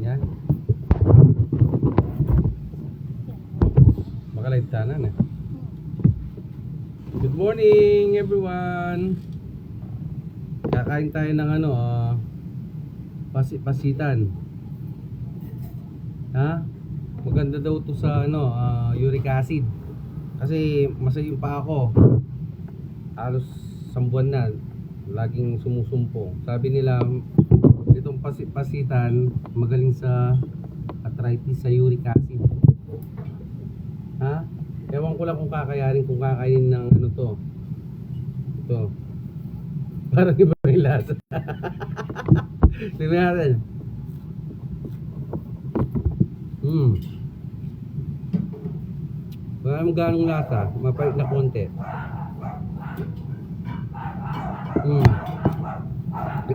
Yan. Makalive tanan eh. Good morning everyone. Kakain tayo ng ano, pasi pasitan. Ha? Maganda daw to sa ano, ah, uric acid. Kasi masayang pa ako. Halos isang buwan na laging sumusumpong. Sabi nila pasitan magaling sa arthritis sa uric acid. Ha? Ewan ko lang kung kakayanin kung kakainin ng ano to. Ito. Parang iba yung lasa. Tingnan natin. Hmm. Mo ganong lasa. Mapait na konti. Hmm.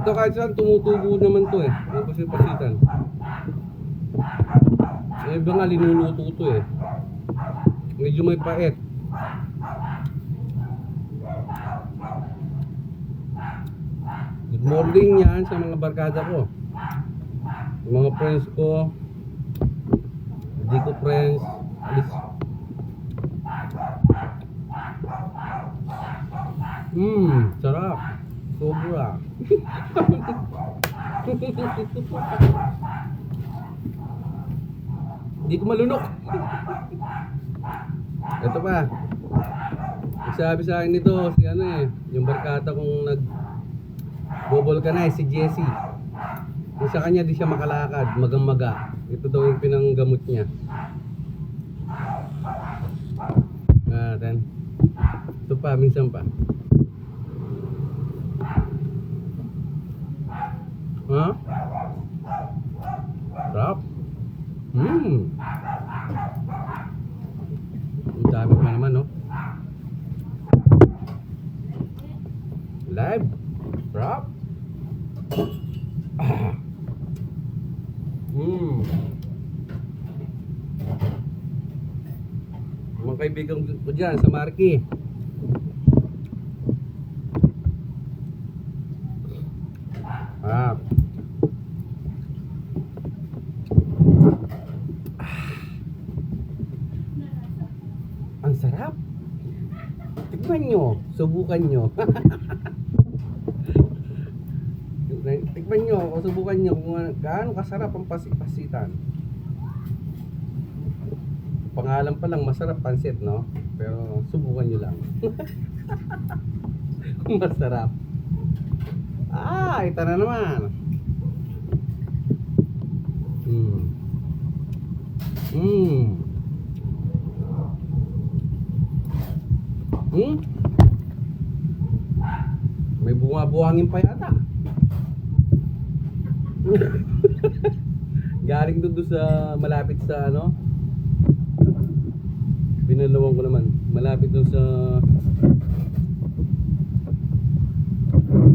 Ito kahit saan tumutubo naman to eh. Kasi pasitan. Yung iba nga linuluto to eh. Medyo may pait. Good morning yan sa mga barkada ko. Yung mga friends ko. Hindi ko friends. Alis. Mmm, sarap. Sobra. Hindi ko malunok. Ito pa. Sabi sa akin nito, si ano eh, yung barkada kong nag bobol ka na eh, si Jessie. Yung sa kanya di siya makalakad, magang-maga. Ito daw yung pinanggamot niya. Natin. Ito pa, minsan pa. Ha? Sarap. Mmm. Ang dami pa naman, no? Live. Ah. Mmm. Mga kaibigan ko dyan sa Marky. Ah. Ang sarap. Tikman nyo. Subukan nyo. Tikman nyo o subukan nyo kung ano- gaano kasarap ang pasipasitan. Pangalan pa lang masarap pansit, no? Pero subukan nyo lang. kung masarap. Ah, ito na naman. Mm. Mm. Hmm? May bunga-buhangin pa yata. Galing doon sa malapit sa ano? Binalawang ko naman. Malapit doon sa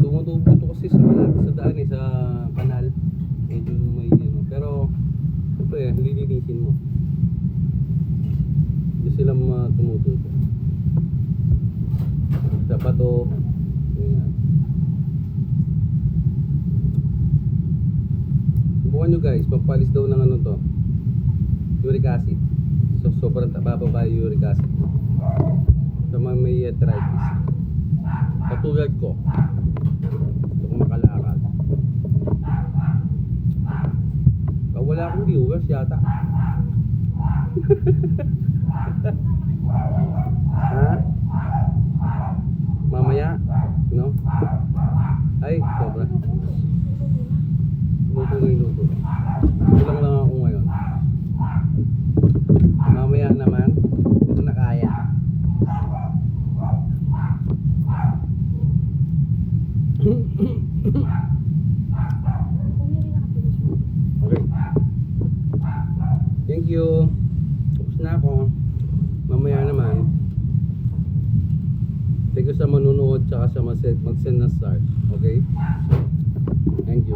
tumutubo to kasi sa malapit sa daan eh, sa kanal. Medyo may ano. Pero eh, lilinisin mo. Hindi sila uh, tumutubo. Sa bato. Subukan nyo guys, pampalis daw ng ano to. Uric acid. So, sobrang bababa yung uric acid. Sa mga may arthritis. Katulad ko. Gusto ko makalakad. Wala akong viewers yata. ha? Mamaya? No? Ay, sobra. Luto na yung luto. Kulang lang ako ngayon. Mamaya naman, ito na kaya. Okay. Thank you. Tapos na ako. Mamaya naman. Thank you sa manunood tsaka sa mag-send ng start. Okay? Thank you.